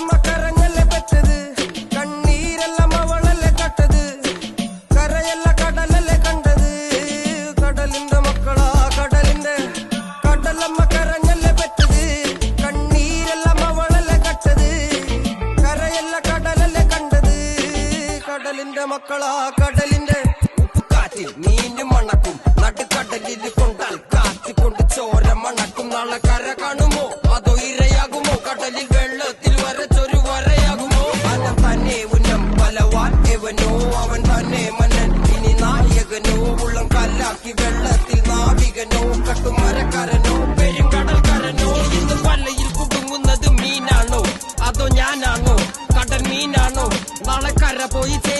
അമ്മ കരഞ്ഞല്ലേ പെറ്റത്? കണ്ണീരെല്ലാം കരയല്ല കടലല്ലേ കണ്ടത്? കടലിന്റെ മക്കളാ കടലിന്റെ കടലമ്മ കരഞ്ഞല്ലേ പെറ്റത്? കണ്ണീരെല്ലാം അവളല്ലേ കരയല്ല കടലല്ലേ കണ്ടത്? കടലിന്റെ മക്കളാ കടലിന്റെ ഉപ്പുകാറ്റിൽ മീനും മണക്കും. നടുക്കടലിൽ കൊണ്ടാൽ കാറ്റ് കൊണ്ട് ചോര മണക്കും. നാളെ കര കാണുമോ? അതോ ഇര എവനോ അവൻ തന്നെ മനൻ ഇനി നായകനോ ഉള്ളം കല്ലാക്കി വെള്ളത്തിൽ നാവികനോ കട്ടുമരക്കാരനോ പെരുങ്കടൽക്കാരനോ. ഇന്ന് വല്ലയിൽ കുടുങ്ങുന്നത് മീനാണോ? അതോ ഞാനാണോ? കടൽ മീനാണോ? നാളെ കര പോയി